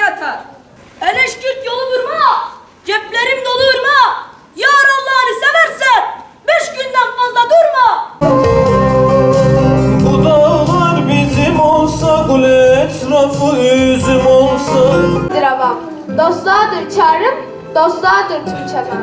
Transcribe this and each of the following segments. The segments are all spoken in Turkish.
yatar. Eleşkirt yolu vurma, ceplerim dolu ırma. Yar Allah'ını seversen beş günden fazla durma. Bu dağlar bizim olsa, kul etrafı üzüm olsa. Dirabam, dostlardır çağrım, dostlardır tüm çabam.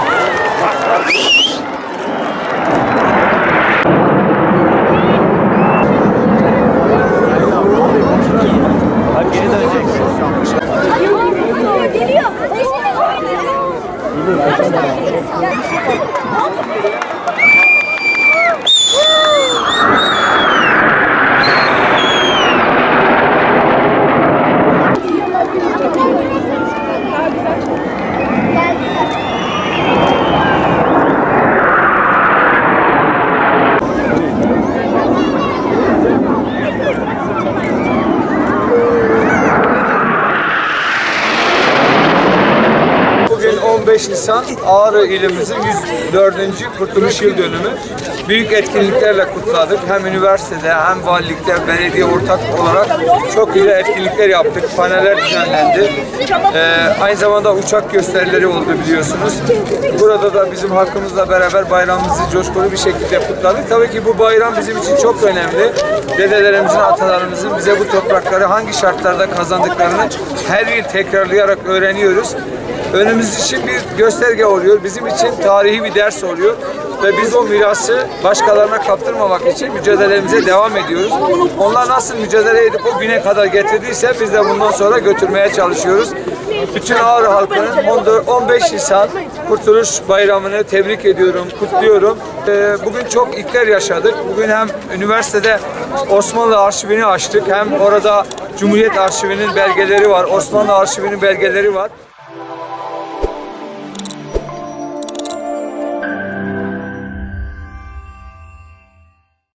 15 Nisan Ağrı ilimizin 104. Kurtuluş Yıl Dönümü. Büyük etkinliklerle kutladık. Hem üniversitede hem valilikte belediye ortak olarak çok iyi etkinlikler yaptık. Paneller düzenlendi. Ee, aynı zamanda uçak gösterileri oldu biliyorsunuz. Burada da bizim halkımızla beraber bayramımızı coşkulu bir şekilde kutladık. Tabii ki bu bayram bizim için çok önemli. Dedelerimizin, atalarımızın bize bu toprakları hangi şartlarda kazandıklarını her yıl tekrarlayarak öğreniyoruz önümüz için bir gösterge oluyor. Bizim için tarihi bir ders oluyor. Ve biz o mirası başkalarına kaptırmamak için mücadelemize devam ediyoruz. Onlar nasıl mücadele edip o güne kadar getirdiyse biz de bundan sonra götürmeye çalışıyoruz. Bütün Ağrı halkının 14 15 Nisan Kurtuluş Bayramı'nı tebrik ediyorum, kutluyorum. Ee, Bugün çok ilkler yaşadık. Bugün hem üniversitede Osmanlı arşivini açtık hem orada Cumhuriyet Arşivinin belgeleri var, Osmanlı Arşivinin belgeleri var.